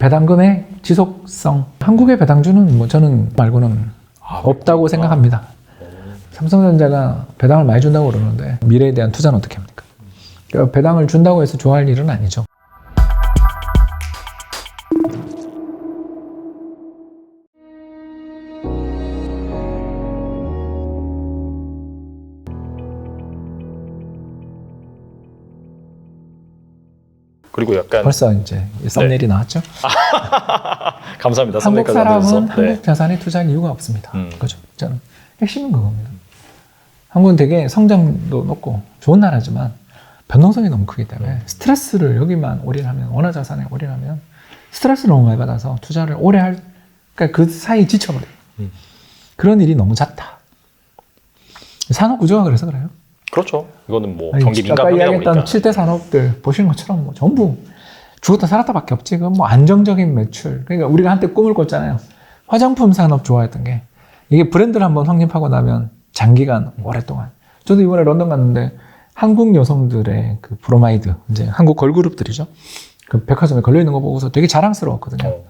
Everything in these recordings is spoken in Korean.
배당금의 지속성. 한국의 배당주는 뭐 저는 말고는 아, 없다고 생각합니다. 삼성전자가 배당을 많이 준다고 그러는데 미래에 대한 투자는 어떻게 합니까? 그러니까 배당을 준다고 해서 좋아할 일은 아니죠. 그리고 약간 벌써 이제 이 썸네일이 나왔죠. 감사합니다. 한국 사람은 만들어서. 네. 한국 자산에 투자할 이유가 없습니다. 음. 그죠? 저는 핵심은 그겁니다. 한국은 되게 성장도 높고 좋은 나라지만 변동성이 너무 크기 때문에 음. 스트레스를 여기만 올인하면 원화 자산에 올인하면 스트레스 너무 많이 받아서 투자를 오래 할 그러니까 그 사이 지쳐버려 요. 음. 그런 일이 너무 잦다. 산업 구조가 그래서 그래요. 그렇죠. 이거는 뭐 아니, 경기 민감 아까 분야가 이야기했던 보니까. 7대 산업들 보시는 것처럼 뭐 전부 죽었다 살았다밖에 없지. 그건 뭐 안정적인 매출. 그러니까 우리가 한때 꿈을 꿨잖아요. 화장품 산업 좋아했던 게 이게 브랜드를 한번 확립하고 나면 장기간 오랫동안. 저도 이번에 런던 갔는데 한국 여성들의 그 브로마이드 이제 한국 걸그룹들이죠. 그 백화점에 걸려 있는 거 보고서 되게 자랑스러웠거든요. 어.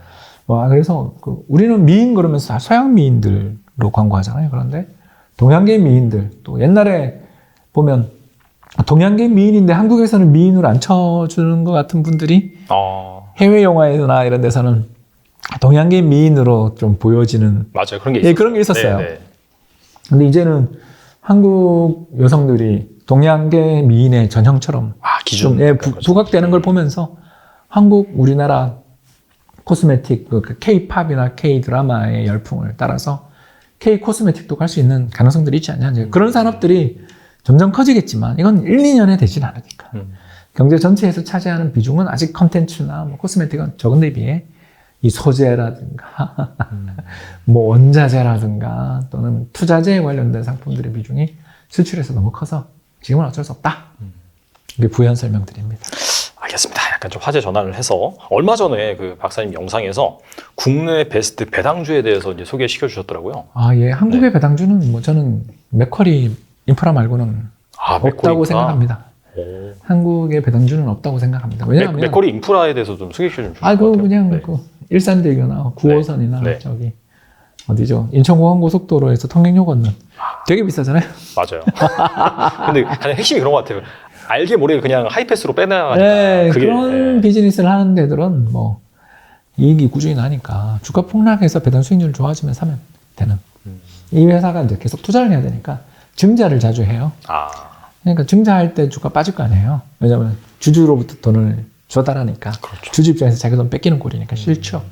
와 그래서 그 우리는 미인 그러면서 다 서양 미인들로 광고하잖아요. 그런데 동양계 미인들 또 옛날에 보면 동양계 미인인데 한국에서는 미인으로 안 쳐주는 것 같은 분들이 어, 해외 영화나 이런 데서는 동양계 미인으로 좀 보여지는 맞아요. 그런 게 예. 그런 게 있었어요. 네, 네. 근데 이제는 한국 여성들이 동양계 미인의 전형처럼 아, 기준. 좀 예, 부, 부각되는 걸 보면서 한국 우리나라 코스메틱 그 K-팝이나 K-드라마의 열풍을 따라서 K-코스메틱도 갈 수 있는 가능성들이 있지 않냐. 그런 산업들이 점점 커지겠지만 이건 1, 2년에 되진 않으니까. 음. 경제 전체에서 차지하는 비중은 아직 컨텐츠나 뭐 코스메틱은 적은 데 비해 이 소재라든가 음. 뭐 원자재라든가 또는 투자재에 관련된 상품들의 비중이 수출에서 너무 커서 지금은 어쩔 수 없다. 음. 이게 부연 설명드립니다. 알겠습니다. 약간 좀 화제 전환을 해서 얼마 전에 그 박사님 영상에서 국내 베스트 배당주에 대해서 이제 소개시켜 주셨더라고요. 아, 예. 한국의 네. 배당주는 뭐 저는 맥쿼리 인프라 말고는 아, 없다고 생각합니다. 오. 한국의 배당주는 없다고 생각합니다. 맥, 왜냐하면 맥 거리 인프라에 대해서 좀 소개시켜 좀 주실 아, 것 그. 그냥 네. 그 일산대교나 9호선이나 네. 저기 어디죠? 인천공항 고속도로에서 통행료 걷는 되게 비싸잖아요. 맞아요. 근데 가장 핵심이 그런 것 같아요. 알게 모르게 그냥 하이패스로 빼나가니까. 네, 그게, 그런 네. 비즈니스를 하는 데들은 뭐 이익이 꾸준히 나니까 주가 폭락해서 배당 수익률 좋아지면 사면 되는. 음. 이 회사가 이제 계속 투자를 해야 되니까 증자를 자주 해요. 아, 그러니까 증자할 때 주가 빠질 거 아니에요. 왜냐하면 주주로부터 돈을 줘달라니까 그렇죠. 주주 입장에서 자기 돈 뺏기는 꼴이니까 싫죠.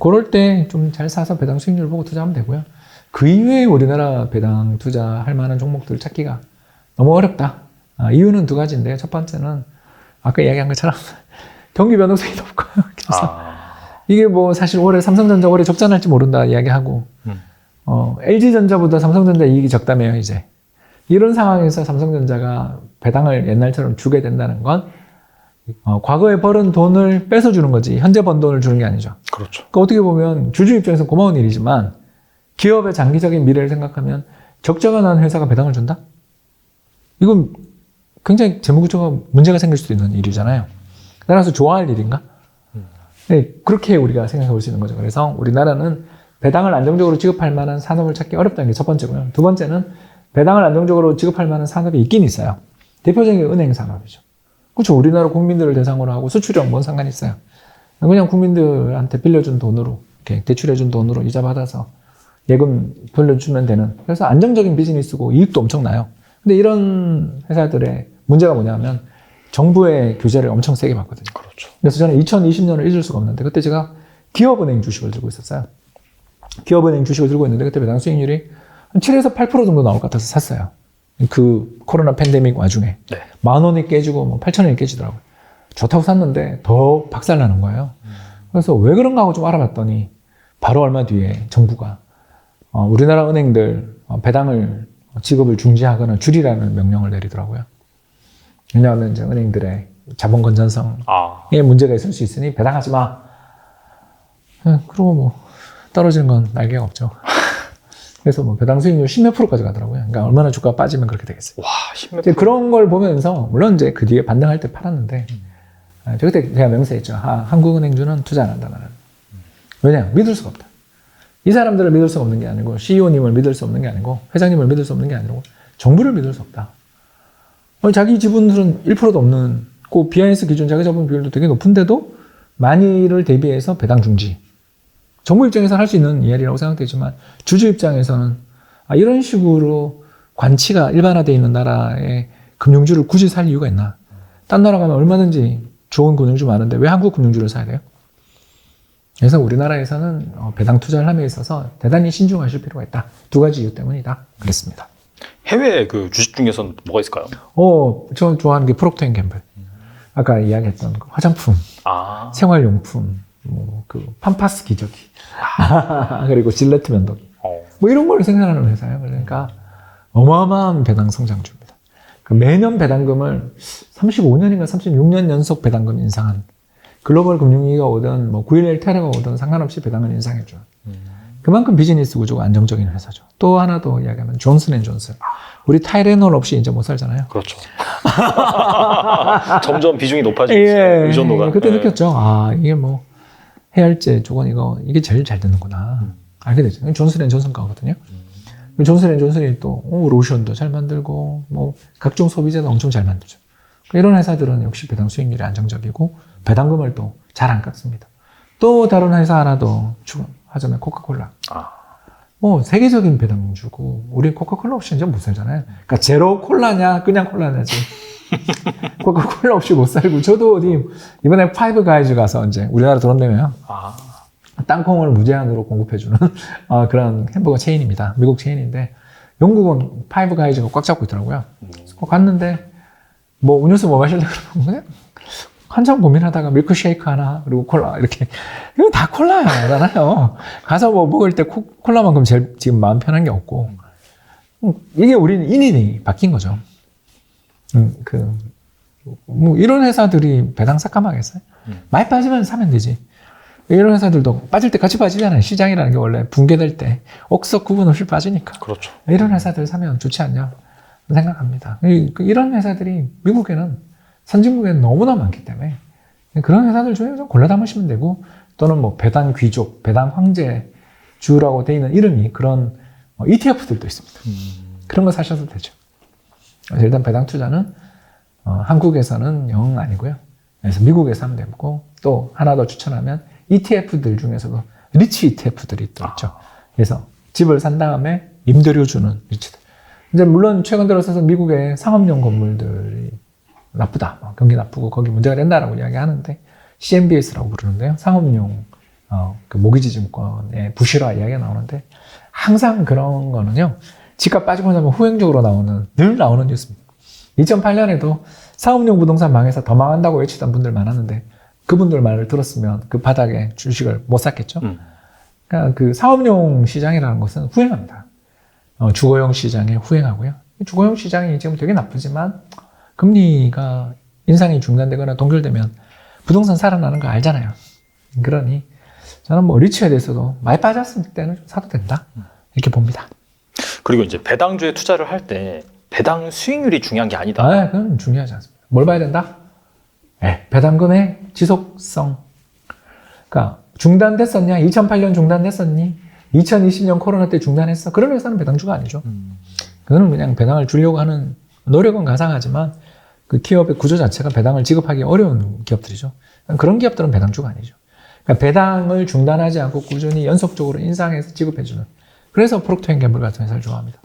그럴 때 좀 잘 사서 배당 수익률 보고 투자하면 되고요. 그 이외에 우리나라 배당 투자할 만한 종목들 찾기가 너무 어렵다. 아, 이유는 두 가지인데 첫 번째는 아까 이야기한 것처럼 경기 변동성이 높고요. 그래서 아, 이게 뭐 사실 올해 삼성전자 올해 적자 날지 모른다 이야기하고 음. 어, LG전자보다 삼성전자 이익이 적다며요 이제 이런 상황에서 삼성전자가 배당을 옛날처럼 주게 된다는 건 어, 과거에 벌은 돈을 뺏어주는 거지 현재 번 돈을 주는 게 아니죠. 그렇죠. 그러니까 어떻게 보면 주주 입장에서 고마운 일이지만 기업의 장기적인 미래를 생각하면 적자가 난 회사가 배당을 준다? 이건 굉장히 재무구조가 문제가 생길 수도 있는 일이잖아요. 따라서 좋아할 일인가? 네, 그렇게 우리가 생각해 볼 수 있는 거죠. 그래서 우리나라는 배당을 안정적으로 지급할 만한 산업을 찾기 어렵다는 게 첫 번째고요. 두 번째는 배당을 안정적으로 지급할 만한 산업이 있긴 있어요. 대표적인 게 은행 산업이죠. 그렇죠. 우리나라 국민들을 대상으로 하고 수출이랑 뭔 상관이 있어요. 그냥 국민들한테 빌려준 돈으로, 이렇게 대출해준 돈으로 이자 받아서 예금 돌려주면 되는. 그래서 안정적인 비즈니스고 이익도 엄청나요. 근데 이런 회사들의 문제가 뭐냐면 정부의 규제를 엄청 세게 받거든요. 그렇죠. 그래서 저는 2020년을 잊을 수가 없는데 그때 제가 기업은행 주식을 들고 있었어요. 기업은행 주식을 들고 있는데 그때 배당 수익률이 한 7에서 8% 정도 나올 것 같아서 샀어요. 그 코로나 팬데믹 와중에 네. 만 원이 깨지고 뭐 8천 원이 깨지더라고요. 좋다고 샀는데 더 박살나는 거예요. 그래서 왜 그런가 하고 좀 알아봤더니 바로 얼마 뒤에 정부가 어, 우리나라 은행들 어, 배당을 지급을 중지하거나 줄이라는 명령을 내리더라고요. 왜냐하면 이제 은행들의 자본 건전성에 아, 문제가 있을 수 있으니 배당하지 마. 예, 그러고 뭐 떨어지는 건 날개가 없죠. 그래서 뭐 배당 수익률 10몇 프로까지 가더라고요. 그러니까 얼마나 주가가 빠지면 그렇게 되겠어요. 와, 10몇 이제 그런 걸 보면서 물론 이제 그 뒤에 반등할 때 팔았는데 아, 저 그때 제가 명세했죠. 아, 한국은행주는 투자 안 한다 나는. 왜냐? 믿을 수가 없다. 이 사람들을 믿을 수 없는 게 아니고 CEO님을 믿을 수 없는 게 아니고 회장님을 믿을 수 없는 게 아니고 정부를 믿을 수 없다. 아니, 자기 지분들은 1%도 없는 그 비하인스 기준 자기 자본 비율도 되게 높은데도 만일을 대비해서 배당 중지. 정부 입장에서는 할 수 있는 이야기라고 생각되지만 주주 입장에서는 아, 이런 식으로 관치가 일반화되어 있는 나라의 금융주를 굳이 살 이유가 있나? 딴 나라 가면 얼마든지 좋은 금융주 많은데 왜 한국 금융주를 사야 돼요? 그래서 우리나라에서는 어, 배당 투자를 함에 있어서 대단히 신중하실 필요가 있다. 두 가지 이유 때문이다. 그랬습니다. 해외 그 주식 중에서는 뭐가 있을까요? 어, 저 좋아하는 게 프록터 앤 갬블. 아까 이야기했던 그 화장품, 아, 생활용품, 뭐 그 팜파스 기저귀, 그리고 질레트 면도기. 어, 뭐 이런 걸 생산하는 회사예요. 그러니까 어마어마한 배당 성장주입니다. 그 매년 배당금을 35년인가 36년 연속 배당금 인상한 글로벌 금융위기가 오든 뭐 9.11 테러가 오든 상관없이 배당을 인상해줘요. 그만큼 비즈니스 구조가 안정적인 회사죠. 또 하나 더 이야기하면 존슨 앤 존슨. 우리 타이레놀 없이 이제 못 살잖아요. 그렇죠. 점점 비중이 높아지고 있어요. 의존도가. 그때 네. 느꼈죠. 아 이게 뭐 해열제 조건 이거 이게 제일 잘 되는구나. 알게 되죠. 존슨앤존슨 거거든요. 존슨 앤 존슨이 또 어, 로션도 잘 만들고 뭐 각종 소비재도 엄청 잘 만들죠. 이런 회사들은 역시 배당 수익률이 안정적이고 배당금을 또 잘 안 깎습니다. 또 다른 회사 하나 더 추가하자면 코카콜라. 아, 뭐 세계적인 배당주고 우리 코카콜라 없이 이제 못 살잖아요. 그러니까 제로 콜라냐 그냥 콜라냐지. 코카콜라 없이 못 살고 저도 어디 이번에 파이브 가이즈 가서 이제 우리나라 들어온다며요. 아, 땅콩을 무제한으로 공급해주는 어, 그런 햄버거 체인입니다. 미국 체인인데 영국은 파이브 가이즈가 꽉 잡고 있더라고요. 그래서 꼭 갔는데 뭐 음료수 뭐 마실래 그러면 한참 고민하다가 밀크쉐이크 하나 그리고 콜라 이렇게 이거 다 콜라잖아요. 가서 뭐 먹을 때 코- 콜라만큼 제일 지금 마음 편한 게 없고 음, 이게 우리는 인인이 바뀐 거죠. 음, 그, 뭐 이런 회사들이 배당 삭감하겠어요? 음. 많이 빠지면 사면 되지. 이런 회사들도 빠질 때 같이 빠지잖아요. 시장이라는 게 원래 붕괴될 때 옥석 구분 없이 빠지니까. 그렇죠. 이런 회사들 사면 좋지 않냐 생각합니다. 이- 그 이런 회사들이 미국에는 선진국에는 너무나 많기 때문에 그런 회사들 중에 좀 골라 담으시면 되고 또는 뭐 배당 귀족, 배당 황제 주라고 돼 있는 이름이 그런 어, ETF들도 있습니다. 그런 거 사셔도 되죠. 일단 배당 투자는 어, 한국에서는 영 아니고요. 그래서 미국에서 하면 되고 또 하나 더 추천하면 ETF들 중에서도 리치 ETF들이 또 있죠. 그래서 집을 산 다음에 임대료 주는 리치들. 이제 물론 최근 들어서서 미국의 상업용 건물들이 나쁘다, 뭐 경기 나쁘고 거기 문제가 된다라고 이야기하는데 CMBS라고 부르는데요. 상업용 어, 그 모기지 증권의 부실화 이야기가 나오는데 항상 그런 거는요. 집값 빠지고 나면 후행적으로 나오는 늘 나오는 뉴스입니다. 2008년에도 사업용 부동산 망해서 더 망한다고 외치던 분들 많았는데 그분들 말을 들었으면 그 바닥에 주식을 못 샀겠죠. 음. 그러니까 그 사업용 시장이라는 것은 후행합니다. 어, 주거용 시장에 후행하고요. 이 주거용 시장이 지금 되게 나쁘지만 금리가 인상이 중단되거나 동결되면 부동산 살아나는 거 알잖아요. 그러니 저는 뭐 리츠에 대해서도 많이 빠졌을 때는 좀 사도 된다 이렇게 봅니다. 그리고 이제 배당주에 투자를 할 때 배당 수익률이 중요한 게 아니다. 아, 그건 중요하지 않습니다. 뭘 봐야 된다? 네, 배당금의 지속성. 그러니까 중단됐었냐? 2008년 중단됐었니? 2020년 코로나 때 중단했어? 그런 회사는 배당주가 아니죠. 그거는 그냥 배당을 주려고 하는 노력은 가상하지만 그 기업의 구조 자체가 배당을 지급하기 어려운 기업들이죠. 그런 기업들은 배당주가 아니죠. 그러니까 배당을 중단하지 않고 꾸준히 연속적으로 인상해서 지급해주는. 그래서 프록토앤갬블 같은 회사를 좋아합니다.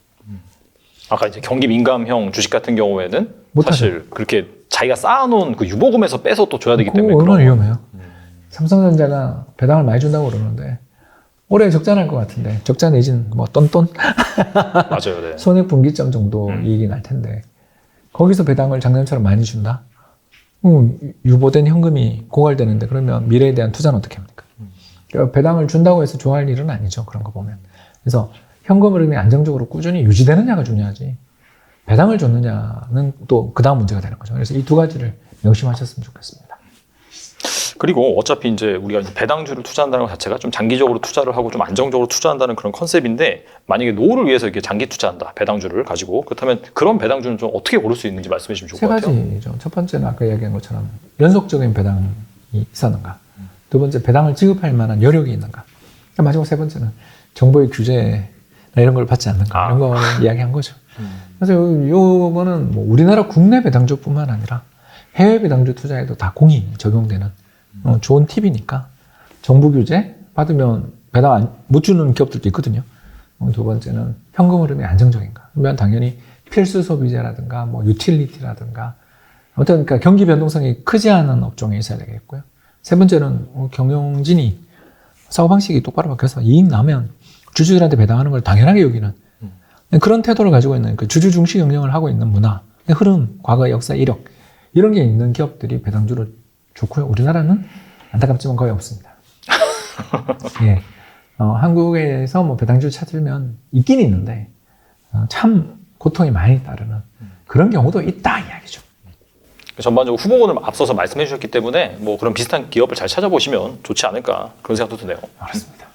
아까 이제 경기 민감형 주식 같은 경우에는. 사실 그렇게 자기가 쌓아놓은 그 유보금에서 빼서 또 줘야 되기 때문에 얼마나 그런 위험해요. 삼성전자가 배당을 많이 준다고 그러는데 올해 적자 날 것 같은데 적자 내진 뭐 똔똔 맞아요. 네. 손익 분기점 정도 음. 이익이 날 텐데 거기서 배당을 작년처럼 많이 준다? 음, 유보된 현금이 고갈되는데 그러면 미래에 대한 투자는 어떻게 합니까? 그러니까 배당을 준다고 해서 좋아할 일은 아니죠. 그런 거 보면. 그래서 현금 흐름이 안정적으로 꾸준히 유지되느냐가 중요하지. 배당을 줬느냐는 또 그 다음 문제가 되는 거죠. 그래서 이 두 가지를 명심하셨으면 좋겠습니다. 그리고 어차피 이제 우리가 이제 배당주를 투자한다는 것 자체가 좀 장기적으로 투자를 하고 좀 안정적으로 투자한다는 그런 컨셉인데 만약에 노후를 위해서 이렇게 장기 투자한다 배당주를 가지고 그렇다면 그런 배당주는 좀 어떻게 고를 수 있는지 말씀해 주시면 좋을 세것 같아요. 가지죠. 첫 번째는 아까 이야기한 것처럼 연속적인 배당이 있었는가. 두 번째 배당을 지급할 만한 여력이 있는가. 마지막 세 번째는 정부의 규제나 이런 걸 받지 않는가 아. 이런 거를 이야기한 거죠. 그래서 요- 요거는 뭐 우리나라 국내 배당주뿐만 아니라 해외 배당주 투자에도 다 공이 적용되는 어, 좋은 팁이니까 정부 규제 받으면 배당 안- 못 주는 기업들도 있거든요. 어, 두 번째는 현금 흐름이 안정적인가. 그러면 당연히 필수 소비재라든가 뭐 유틸리티라든가 아무튼 그러니까 경기 변동성이 크지 않은 업종에 있어야 되겠고요. 세 번째는 어, 경영진이 사고 방식이 똑바로 바뀌어서 이익 나면 주주들한테 배당하는 걸 당연하게 여기는 그런 태도를 가지고 있는 그 주주 중시 경영을 하고 있는 문화, 흐름, 과거 역사 이력 이런 게 있는 기업들이 배당주를 좋고요. 우리나라는 안타깝지만 거의 없습니다. 예, 어, 한국에서 뭐 배당주 찾으면 있긴 있는데 어, 참 고통이 많이 따르는 그런 경우도 있다 이야기죠. 전반적으로 후보군을 앞서서 말씀해 주셨기 때문에 뭐 그런 비슷한 기업을 잘 찾아보시면 좋지 않을까 그런 생각도 드네요. 알았습니다.